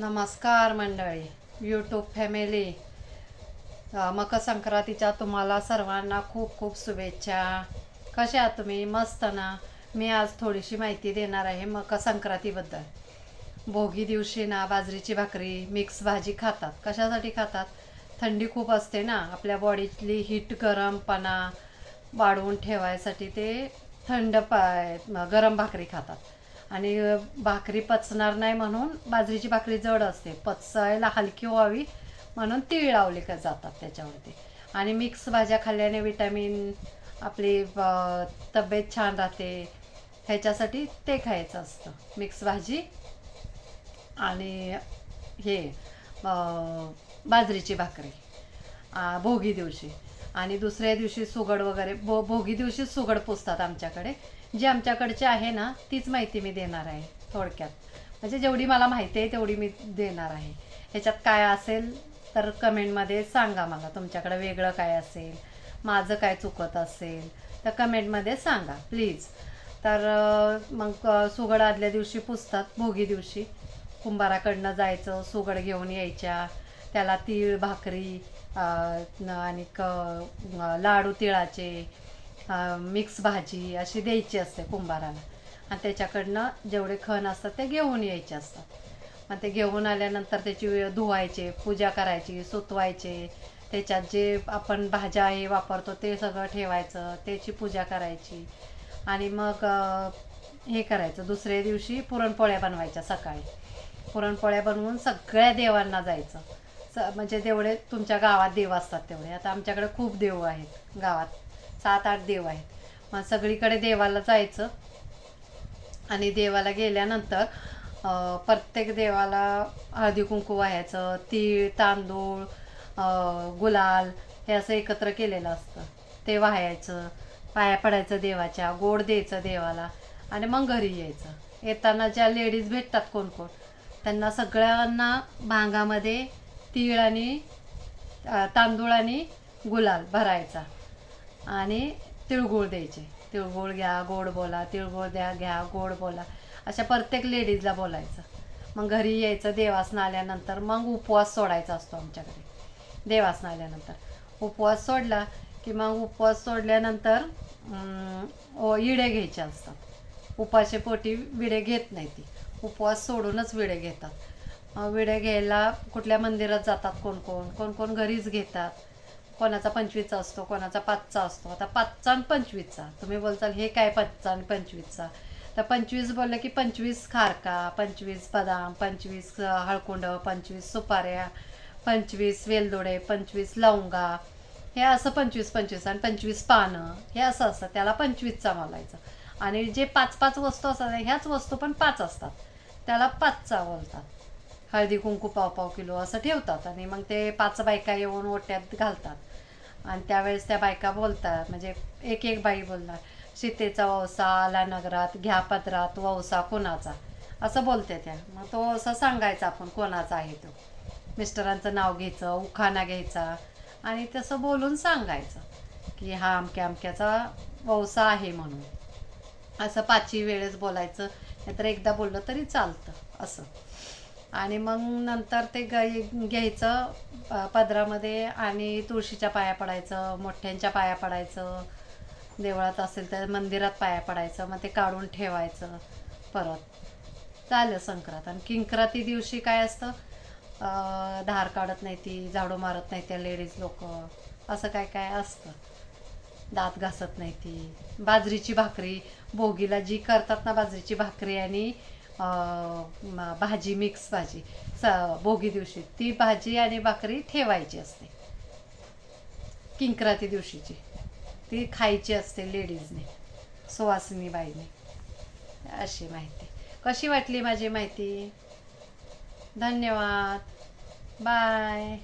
नमस्कार मंडळी YouTube family मकरसंक्रांतीच्या मकर संक्रांतीच्या तुम्हाला सर्वांना खूप खूप शुभेच्छा. कशा आहात तुम्ही? मस्त ना? मी आज थोडीशी माहिती देणार आहे मकर संक्रांतीबद्दल भोगी दिवशी ना बाजरीची भाकरी मिक्स भाजी खातात. कशासाठी खातात? थंडी खूप असते ना आपल्या बॉडीतली हीट गरमपणा वाढवून ठेवायसाठी ते थंड पा गरम भाकरी खातात. आणि भाकरी पचणार नाही म्हणून बाजरीची भाकरी जड असते. पचायला हलकी व्हावी म्हणून तीळ लावले का जातात त्याच्यावरती. आणि मिक्स भाज्या खाल्ल्याने विटॅमिन आपली तब्येत छान राहते. ह्याच्यासाठी ते खायचं असतं. मिक्स भाजी आणि हे बाजरीची भाकरी. भोगी दिवशी. आणि दुसऱ्या दिवशी सुगड वगैरे भो भोगी दिवशी सुगड पुसतात आमच्याकडे. जी आमच्याकडची आहे ना तीच माहिती मी देणार आहे थोडक्यात. म्हणजे जेवढी मला माहिती आहे तेवढी मी देणार आहे. ह्याच्यात काय असेल तर कमेंटमध्ये सांगा मला. तुमच्याकडे वेगळं काय असेल माझं काय चुकत असेल तर कमेंटमध्ये सांगा प्लीज. तर मग सुगड आदल्या दिवशी पुसतात भोगी दिवशी. कुंभाराकडनं जायचं सुगड घेऊन यायच्या. त्याला तीळ भाकरी आणि क लाडू तिळाचे मिक्स भाजी अशी द्यायची असते कुंभाराला. आणि त्याच्याकडनं जेवढे खण असतात ते घेऊन यायचे असतात. मग ते घेऊन आल्यानंतर त्याची धुवायचे पूजा करायची सुतवायचे. त्याच्यात जे आपण भाज्या हे वापरतो ते सगळं ठेवायचं त्याची पूजा करायची. आणि मग हे करायचं दुसऱ्या दिवशी पुरणपोळ्या बनवायच्या सकाळी. पुरणपोळ्या बनवून सगळ्या देवांना जायचं. स म्हणजे तेवढे तुमच्या गावात देव असतात तेवढे. आता आमच्याकडे खूप देव आहेत गावात. सात आठ देव आहेत. मग सगळीकडे देवाला जायचं. आणि देवाला गेल्यानंतर प्रत्येक देवाला हळदी कुंकू वाहायचं तीळ तांदूळ गुलाल हे असं एकत्र केलेलं असतं. ते वाहायचं पाया पडायचं देवाच्या गोड द्यायचं देवाला आणि मग घरी यायचं. येताना ज्या लेडीज भेटतात कोण कोण त्यांना सगळ्यांना भांगामध्ये तीळ आणि तांदूळ आणि गुलाल भरायचा. आणि तिळगुळ द्यायचे. तिळगुळ घ्या गोड बोला. तिळगुळ द्या घ्या गोड बोला. अशा प्रत्येक लेडीजला बोलायचं. मग घरी यायचं देवासनं आल्यानंतर मग उपवास सोडायचा असतो आमच्याकडे. देवासनं आल्यानंतर. उपवास सोडला की मग उपवास सोडल्यानंतर विडे इडे घ्यायचे असतात. उपाशेपोटी विडे घेत नाही ती. उपवास सोडूनच विडे घेतात. विडे घ्यायला कुठल्या मंदिरात जातात कोण कोण? कोण कोण घरीच घेतात. कोणाचा पंचवीसचा असतो कोणाचा पाचचा असतो. आता पाचचा आणि पंचवीसचा. तुम्ही बोलताल हे काय पाचचा आणि पंचवीसचा? तर पंचवीस बोललं की पंचवीस खारका पंचवीस बदाम पंचवीस हळकुंड पंचवीस सुपाऱ्या पंचवीस वेलदोडे पंचवीस लवंगा. हे असं पंचवीस पंचवीस आणि पंचवीस पानं. हे असं असतं. त्याला पंचवीसचा बोलायचं. आणि जे पाच पाच वस्तू असतात ह्याच वस्तू पण पाच असतात. त्याला पाचचा बोलतात. हळदी कुंकू पाव पाव किलो असं ठेवतात आणि मग ते पाच बायका येऊन ओट्यात घालतात. आणि त्यावेळेस त्या बायका बोलतात म्हणजे एक एक बाई बोलणार सीतेचा वौसा आला नगरात घ्या पदरात वौसा कोणाचा? असं बोलते त्या. मग तो असं सांगायचा आपण कोणाचा आहे तो? मिस्टरांचं नाव घ्यायचं उखाणा घ्यायचा आणि तसं बोलून सांगायचं की हा अमक्या अमक्याचा वौसा आहे म्हणून. असं पाचवी वेळेस बोलायचं नाहीतर एकदा बोललं तरी चालतं असं. आणि मग नंतर ते गाई घ्यायचं पदरामध्ये आणि तुळशीच्या पाया पडायचं मोठ्यांच्या पाया पडायचं देवळात असेल तर मंदिरात पाया पडायचं मग ते काढून ठेवायचं परत. झालं संक्रांत. आणि किंक्राती दिवशी काय असतं? धार काढत नाही ती झाडू मारत नाही त्या लेडीज लोक. असं काय काय असतं? दात घासत नाही ती. बाजरीची भाकरी भोगीला जी करतात ना बाजरीची भाकरी आणि भाजी मिक्स भाजी. स भोगी दिवशी. ती भाजी आणि भाकरी ठेवायची असते. किंक्राती दिवशीची. ती खायची असते लेडीजने. सुवासिनी बाईने. अशी माहिती. कशी वाटली माझी माहिती? धन्यवाद. बाय.